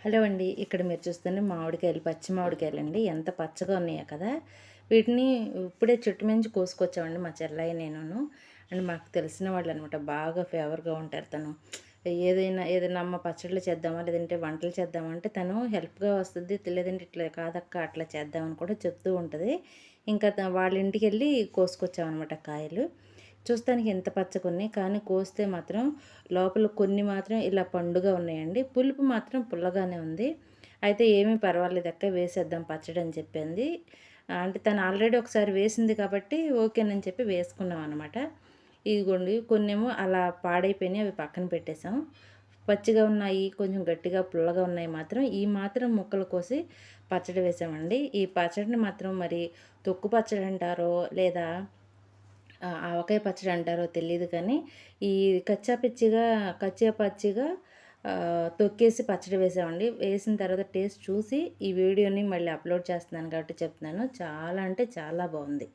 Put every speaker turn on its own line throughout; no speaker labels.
Hello అండి ఇక్కడ మీరు చూస్తుంది మామిడికాయలు పచ్చి మామిడికాయలు అండి ఎంత పచ్చగా ఉన్నాయో కదా. వీటిని ఇప్పుడే చెట్టు మించి కోసుకొచ్చామండి మా చెల్లయ్య నేను అండ్ మాకు తెలిసిన వాళ్ళు అనమాట బాగా ఫేవర్గా ఉంటారు తను. ఏదైనా ఏదైనా అమ్మ పచ్చళ్ళు చేద్దామా లేదంటే వంటలు చేద్దామంటే తను హెల్ప్గా వస్తుంది లేదంటే ఇట్లా కాదక్క అట్లా చేద్దామని కూడా చెప్తూ ఉంటుంది. ఇంకా వాళ్ళ ఇంటికి వెళ్ళి కోసుకొచ్చామన్నమాట కాయలు. చూస్తానికి ఎంత పచ్చగా కానీ కోస్తే మాత్రం లోపల కొన్ని మాత్రం ఇలా పండుగా ఉన్నాయండి. పులుపు మాత్రం పుల్లగానే ఉంది. అయితే ఏమీ పర్వాలేదు అక్క వేసేద్దాం పచ్చడి అని చెప్పింది. అంటే తను ఆల్రెడీ ఒకసారి వేసింది కాబట్టి ఓకేనని చెప్పి వేసుకున్నాం అనమాట ఇదిగోండి కొన్నేమో అలా పాడైపోయినాయి అవి పక్కన పెట్టేసాం పచ్చిగా ఉన్నాయి కొంచెం గట్టిగా పుల్లగా ఉన్నాయి మాత్రం. ఈ మాత్రం ముక్కలు కోసి పచ్చడి వేసామండి. ఈ పచ్చడిని మాత్రం మరి తొక్కు పచ్చడి అంటారో లేదా ఆవకాయ పచ్చడి అంటారో తెలియదు కానీ ఈ కచ్చా పిచ్చిగా కచ్చా పచ్చిగా తొక్కేసి పచ్చడి వేసామండి. వేసిన తర్వాత టేస్ట్ చూసి ఈ వీడియోని మళ్ళీ అప్లోడ్ చేస్తున్నాను కాబట్టి చెప్తున్నాను. చాలా అంటే చాలా బాగుంది.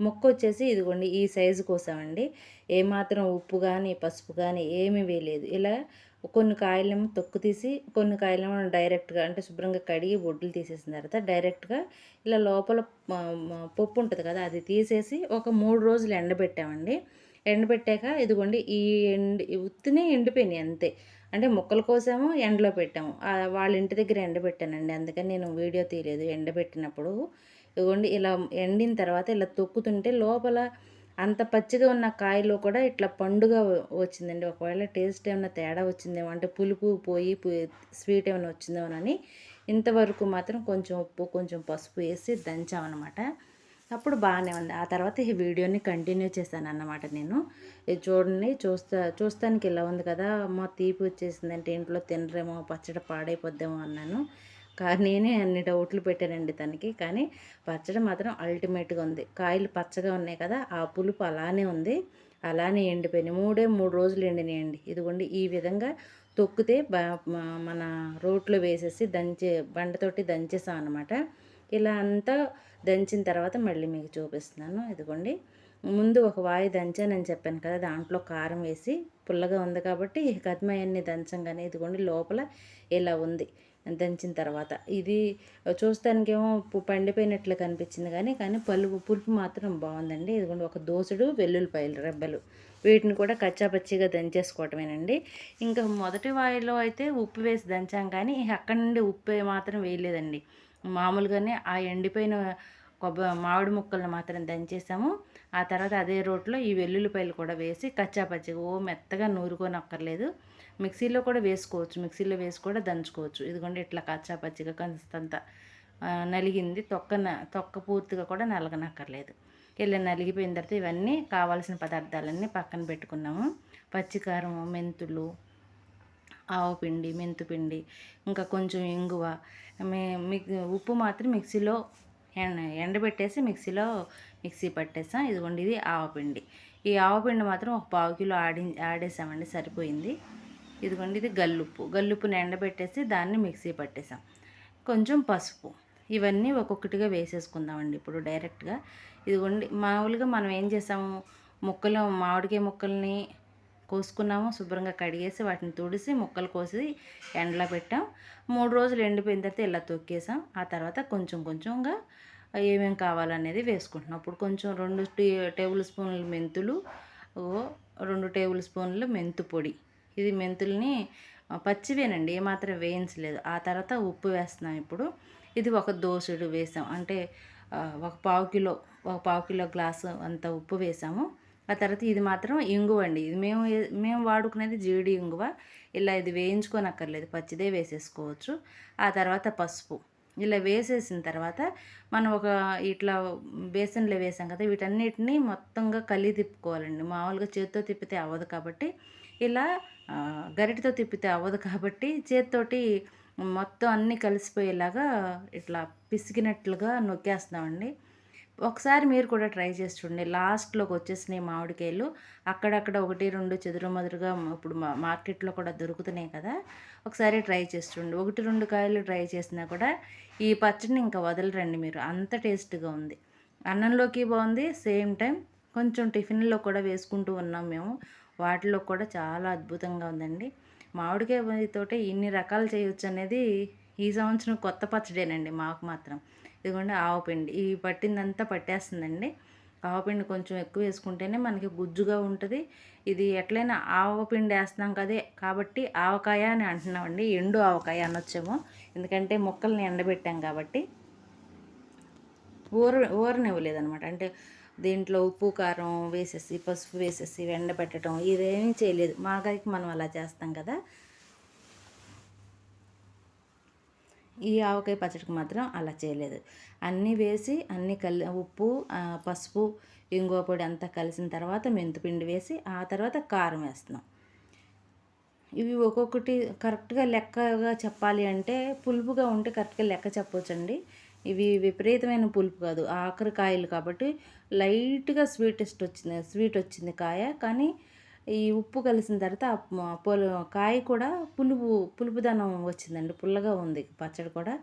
ముక్క వచ్చేసి ఇదిగోండి ఈ సైజు కోసామండి. ఏమాత్రం ఉప్పు కానీ పసుపు కానీ ఏమీ వేయలేదు. ఇలా కొన్ని కాయలేమో తొక్కు తీసి కొన్ని కాయలేమో డైరెక్ట్గా అంటే శుభ్రంగా కడిగి బొడ్లు తీసేసిన తర్వాత డైరెక్ట్గా ఇలా లోపల పప్పు ఉంటుంది కదా అది తీసేసి ఒక మూడు రోజులు ఎండబెట్టామండి. ఎండబెట్టాక ఇదిగోండి ఈ ఎండి ఉత్తినే ఎండిపోయినాయి అంతే. అంటే ముక్కల కోసము ఎండలో పెట్టాము. వాళ్ళ ఇంటి దగ్గర ఎండబెట్టానండి. అందుకని నేను వీడియో తీయలేదు. ఎండబెట్టినప్పుడు ఇదిగోండి ఇలా ఎండిన తర్వాత ఇలా తొక్కుతుంటే లోపల అంత పచ్చిగా ఉన్న కాయలో కూడా ఇట్లా పండుగ వచ్చిందండి. ఒకవేళ టేస్ట్ ఏమైనా తేడా వచ్చిందేమో అంటే పులుపు పోయి స్వీట్ ఏమైనా వచ్చిందేమోనని ఇంతవరకు మాత్రం కొంచెం ఉప్పు కొంచెం పసుపు వేసి దంచామన్నమాట. అప్పుడు బాగానే ఉంది. ఆ తర్వాత ఈ వీడియోని కంటిన్యూ చేశాను అన్నమాట నేను. ఇది చూడండి చూస్తా చూస్తానికి ఇలా ఉంది కదా అమ్మ తీపి వచ్చేసిందంటే ఇంట్లో తినరేమో పచ్చడి పాడైపోద్దేమో అన్నాను. కానీ నేనే అన్ని డౌట్లు పెట్టానండి తనకి. కానీ పచ్చడి మాత్రం అల్టిమేట్గా ఉంది. కాయలు పచ్చగా ఉన్నాయి కదా ఆ పులుపు అలానే ఉంది. అలానే ఎండిపోయినాయి. మూడే మూడు రోజులు ఎండినాయండి. ఇదిగోండి ఈ విధంగా తొక్కితే మన రోట్లో వేసేసి దంచే బండతోటి దంచేసాం అనమాట ఇలా అంతా దంచిన తర్వాత మళ్ళీ మీకు చూపిస్తున్నాను. ఇదిగోండి ముందు ఒక వాయి దంచానని చెప్పాను కదా దాంట్లో కారం వేసి పుల్లగా ఉంది కాబట్టి కద్మయన్ని దంచంగానే ఇదిగోండి లోపల ఇలా ఉంది. దంచిన తర్వాత. ఇది చూస్తానికేమో పండిపోయినట్లు కనిపించింది కానీ కానీ పలుపు పులుపు మాత్రం బాగుందండి. ఇదిగోండి ఒక దోసుడు వెల్లుల్లిపాయలు రెబ్బలు. వీటిని కూడా కచ్చాపచ్చిగా దంచేసుకోవటమేనండి. ఇంకా మొదటి వాయిలో అయితే ఉప్పు వేసి దంచాం కానీ అక్కడి నుండి ఉప్పు మాత్రం వేయలేదండి. మామూలుగానే ఆ ఎండిపోయిన కొబ్బరి మామిడి ముక్కలను మాత్రం దంచేసాము. ఆ తర్వాత అదే రోట్లో ఈ వెల్లుల్లిపాయలు కూడా వేసి కచ్చాపచ్చిగా ఓ మెత్తగా నూరుకోనక్కర్లేదు. మిక్సీలో కూడా వేసుకోవచ్చు. మిక్సీలో వేసి కూడా దంచుకోవచ్చు. ఇదిగోండి ఇట్లా కచ్చాపచ్చిగా కొంత నలిగింది. తొక్క తొక్క పూర్తిగా కూడా నలగనక్కర్లేదు. ఇలా నలిగిపోయిన తర్వాత ఇవన్నీ కావాల్సిన పదార్థాలన్నీ పక్కన పెట్టుకున్నాము. పచ్చికారం మెంతులు ఆవు పిండి మెంతుపిండి ఇంకా కొంచెం ఇంగువ. మే ఉప్పు మాత్రం మిక్సీలో ఎండబెట్టేసి మిక్సీలో మిక్సీ పట్టేసాం. ఇదిగోండి ఇది ఆవపిండి ఈ ఆవపిండి మాత్రం ఒక పావు కిలో ఆడి ఆడేసామండి సరిపోయింది. ఇదిగోండి ఇది గల్లుప్పు. గల్లుప్పుని ఎండబెట్టేసి దాన్ని మిక్సీ పట్టేసాం. కొంచెం పసుపు. ఇవన్నీ ఒక్కొక్కటిగా వేసేసుకుందామండి ఇప్పుడు డైరెక్ట్గా. ఇదిగోండి మామూలుగా మనం ఏం చేసాము ముక్కలు మామిడికాయ ముక్కల్ని కోసుకున్నాము శుభ్రంగా కడిగేసి వాటిని తుడిసి ముక్కలు కోసి ఎండలో పెట్టాం. మూడు రోజులు ఎండిపోయిన తర్వాత ఇలా తొక్కేసాం. ఆ తర్వాత కొంచెం కొంచెంగా ఏమేమి కావాలనేది వేసుకుంటున్నాం. అప్పుడు కొంచెం రెండు టేబుల్ స్పూన్లు మెంతులు రెండు టేబుల్ స్పూన్లు మెంతు పొడి. ఇది మెంతుల్ని పచ్చివేనండి ఏమాత్రం వేయించలేదు. ఆ తర్వాత ఉప్పు వేస్తున్నాం ఇప్పుడు. ఇది ఒక దోసుడు వేసాం. అంటే ఒక పావు కిలో ఒక పావు కిలో గ్లాసు అంత ఉప్పు వేసాము. ఆ తర్వాత ఇది మాత్రం ఇంగువ అండి. ఇది మేము మేము వాడుకునేది జీడి ఇంగువ? ఇలా ఇది వేయించుకోనక్కర్లేదు. పచ్చిదే వేసేసుకోవచ్చు. ఆ తర్వాత పసుపు. ఇలా వేసేసిన తర్వాత మనం ఒక ఇట్లా బేసన్లో వేసాం కదా వీటన్నిటిని మొత్తంగా కలి తిప్పుకోవాలండి. మామూలుగా చేతితో తిప్పితే అవ్వదు కాబట్టి ఇలా గరిటితో గరిటతో తిప్పితే అవ్వదు కాబట్టి చేతితోటి మొత్తం అన్నీ కలిసిపోయేలాగా ఇట్లా పిసికినట్లుగా నొక్కేస్తామండి ఒకసారి మీరు కూడా ట్రై చేసి చూడండి. లాస్ట్లోకి వచ్చేసినాయి మామిడికాయలు. అక్కడక్కడ ఒకటి రెండు చెదురుమదురుగా ఇప్పుడు మా మార్కెట్లో కూడా దొరుకుతున్నాయి కదా. ఒకసారి ట్రై చేసి చూడండి. ఒకటి రెండు కాయలు ట్రై చేసినా కూడా ఈ పచ్చడిని ఇంకా వదలరండి మీరు. అంత టేస్ట్గా ఉంది. అన్నంలోకి బాగుంది. సేమ్ టైం కొంచెం టిఫిన్లో కూడా వేసుకుంటూ ఉన్నాం మేము. వాటిలో కూడా చాలా అద్భుతంగా ఉందండి. మామిడికాయ తోటే ఇన్ని రకాలు చేయొచ్చు అనేది ఈ సంవత్సరం కొత్త పచ్చడేనండి మాకు మాత్రం. ఇదిగోండి ఆవపిండి ఈ పట్టిందంతా పట్టేస్తుందండి. ఆవపిండి కొంచెం ఎక్కువ వేసుకుంటేనే మనకి గుజ్జుగా ఉంటుంది. ఇది ఎట్లయినా ఆవపిండి వేస్తున్నాం కదే కాబట్టి ఆవకాయ అని అంటున్నామండి. ఎండు ఆవకాయ అనొచ్చేమో. ఎందుకంటే మొక్కల్ని ఎండబెట్టాం కాబట్టి. ఊర ఊరనివ్వలేదనమాట అంటే దీంట్లో ఉప్పు కారం వేసేసి పసుపు వేసేసి ఎండబెట్టడం ఇదేమీ చేయలేదు. మాగాయకి మనం అలా చేస్తాం కదా. ఈ ఆవకాయ పచ్చడికి మాత్రం అలా చేయలేదు. అన్నీ వేసి అన్నీ కలి ఉప్పు పసుపు ఇంగువ పొడి అంతా కలిసిన తర్వాత మెంతిపిండి వేసి ఆ తర్వాత కారం వేస్తున్నాం. ఇవి ఒక్కొక్కటి కరెక్ట్గా లెక్కగా చెప్పాలి అంటే పులుపుగా ఉంటే కరెక్ట్గా లెక్క చెప్పవచ్చండి ఇవి విపరీతమైన పులుపు కాదు ఆఖరి కాయలు కాబట్టి లైట్గా స్వీటెస్ట్ వచ్చింది స్వీట్ వచ్చింది కాయ. కానీ ఈ ఉప్పు కలిసిన తర్వాత పొలు కాయ కూడా పులుపు పులుపుదనం వచ్చిందండి. పుల్లగా ఉంది. పచ్చడి కూడా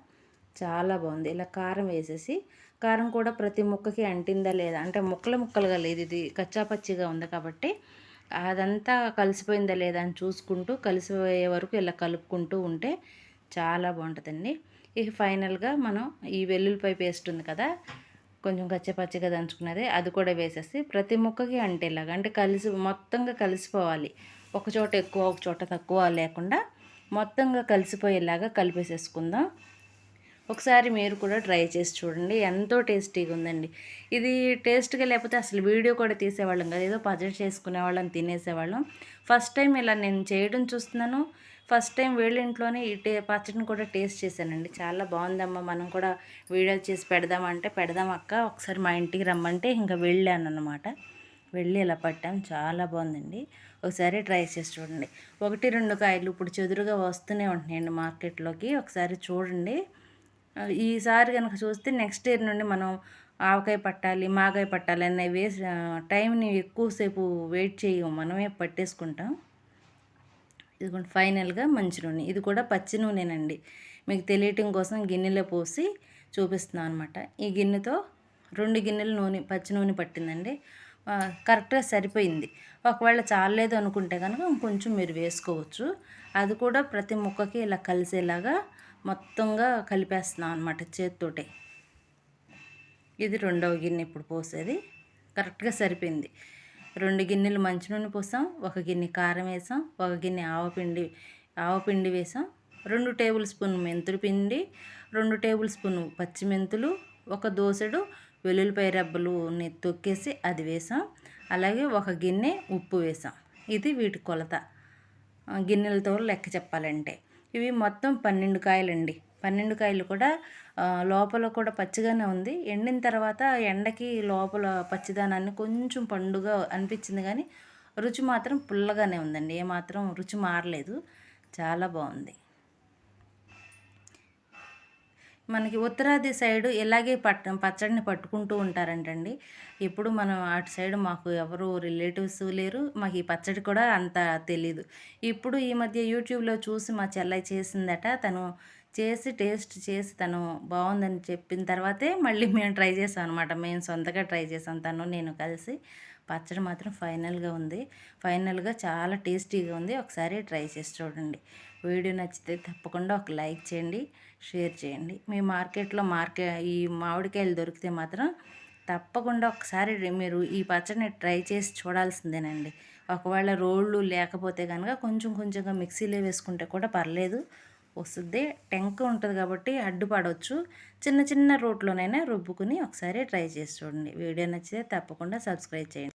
చాలా బాగుంది. ఇలా కారం వేసేసి కారం కూడా ప్రతి ముక్కకి అంటిందా లేదా అంటే ముక్కలు ముక్కలుగా లేదు. ఇది కచ్చాపచ్చిగా ఉంది కాబట్టి అదంతా కలిసిపోయిందా లేదా అని చూసుకుంటూ కలిసిపోయే వరకు ఇలా కలుపుకుంటూ ఉంటే చాలా బాగుంటుందండి. ఇక ఫైనల్గా మనం ఈ వెల్లుల్లిపాయ పేస్ట్ ఉంది కదా కొంచెం కచ్చపచ్చగా దంచుకున్నది అది కూడా వేసేసి ప్రతి ముక్కకి అంటేలాగా అంటే కలిసి మొత్తంగా కలిసిపోవాలి. ఒక చోట ఎక్కువ ఒక చోట తక్కువ లేకుండా మొత్తంగా కలిసిపోయేలాగా కలిపేసేసుకుందాం. ఒకసారి మీరు కూడా ట్రై చేసి చూడండి ఎంతో టేస్టీగా ఉందండి. ఇది టేస్ట్గా లేకపోతే అసలు వీడియో కూడా తీసేవాళ్ళం కదా ఏదో పజెట్ చేసుకునేవాళ్ళం తినేసేవాళ్ళం. ఫస్ట్ టైం ఇలా నేను చేయడం చూస్తున్నాను. ఫస్ట్ టైం వీళ్ళ ఇంట్లోనే ఈ టే పచ్చడిని కూడా టేస్ట్ చేశానండి. చాలా బాగుందమ్మా. మనం కూడా వీడియో చేసి పెడదామంటే పెడదాం అక్క. ఒకసారి మా ఇంటికి రమ్మంటే ఇంకా వెళ్ళాను అనమాట వెళ్ళి ఇలా పట్టాం. చాలా బాగుందండి. ఒకసారి ట్రై చేసి చూడండి. ఒకటి రెండు కాయలు ఇప్పుడు చెదురుగా వస్తూనే ఉంటున్నాయండి మార్కెట్లోకి. ఒకసారి చూడండి. ఈసారి కనుక చూస్తే నెక్స్ట్ ఇయర్ నుండి మనం ఆవకాయ పట్టాలి మాగాయ పట్టాలి అనేవి వేసి టైంని ఎక్కువసేపు వెయిట్ చేయము. మనమే పట్టేసుకుంటాం. ఇదిగోండి ఫైనల్గా మంచి నూనె. ఇది కూడా పచ్చి నూనెనండి. మీకు తెలియటం కోసం గిన్నెలో పోసి చూపిస్తున్నాం అనమాట ఈ గిన్నెతో రెండు గిన్నెలు నూనె పచ్చి నూనె పట్టిందండి. కరెక్ట్గా సరిపోయింది. ఒకవేళ చాలలేదు అనుకుంటే కనుక కొంచెం మీరు వేసుకోవచ్చు. అది కూడా ప్రతి ముక్కకి ఇలా కలిసేలాగా మొత్తంగా కలిపేస్తున్నాం అనమాట చేతితోటే. ఇది రెండవ గిన్నె ఇప్పుడు పోసేది. కరెక్ట్గా సరిపోయింది. రెండు గిన్నెలు మంచి నూనె పోసాం ఒక గిన్నె కారం వేసాం ఒక గిన్నె ఆవపిండి ఆవపిండి వేసాం. రెండు టేబుల్ స్పూన్ మెంతులు పిండి రెండు టేబుల్ స్పూన్ పచ్చిమెంతులు ఒక దోసెడు వెల్లుల్లిపాయ రబ్బలు తొక్కేసి అది వేసాం. అలాగే ఒక గిన్నె ఉప్పు వేసాం. ఇది వీటి కొలత. గిన్నెలతో లెక్క చెప్పాలంటే. ఇవి మొత్తం పన్నెండు కాయలండి. పన్నెండు కాయలు కూడా లోపల కూడా పచ్చిగానే ఉంది. ఎండిన తర్వాత ఎండకి లోపల పచ్చిదానాన్ని కొంచెం పండుగా అనిపించింది కానీ రుచి మాత్రం పుల్లగానే ఉందండి. ఏమాత్రం రుచి మారలేదు. చాలా బాగుంది. మనకి ఉత్తరాది సైడు ఇలాగే పట్ట పచ్చడిని పట్టుకుంటూ ఉంటారంటండి. ఇప్పుడు మనం అటు సైడ్ మాకు ఎవరు రిలేటివ్స్ లేరు మాకు ఈ పచ్చడి కూడా అంత తెలీదు. ఇప్పుడు ఈ మధ్య యూట్యూబ్లో చూసి మా చెల్లై చేసిందట తను చేసి టేస్ట్ చేసి తను బాగుందని చెప్పిన తర్వాతే మళ్ళీ మేము ట్రై చేసాం అనమాట మేము సొంతగా ట్రై చేసాం తను నేను కలిసి. పచ్చడి మాత్రం ఫైనల్గా ఉంది. ఫైనల్గా చాలా టేస్టీగా ఉంది. ఒకసారి ట్రై చేసి చూడండి. వీడియో నచ్చితే తప్పకుండా ఒక లైక్ చేయండి షేర్ చేయండి. మీ మార్కెట్లో మార్కె ఈ మామిడికాయలు దొరికితే మాత్రం తప్పకుండా ఒకసారి మీరు ఈ పచ్చడిని ట్రై చేసి చూడాల్సిందేనండి. ఒకవేళ రోళ్ళు లేకపోతే కనుక కొంచెం కొంచెంగా మిక్సీలో వేసుకుంటే కూడా పర్లేదు. వస్తుంది. టెంక ఉంటుంది కాబట్టి అడ్డుపడవచ్చు చిన్న చిన్న రోట్లోనైనా రుబ్బుకుని ఒకసారి ట్రై చేసి చూడండి. వీడియో నచ్చితే తప్పకుండా సబ్స్క్రైబ్ చేయండి.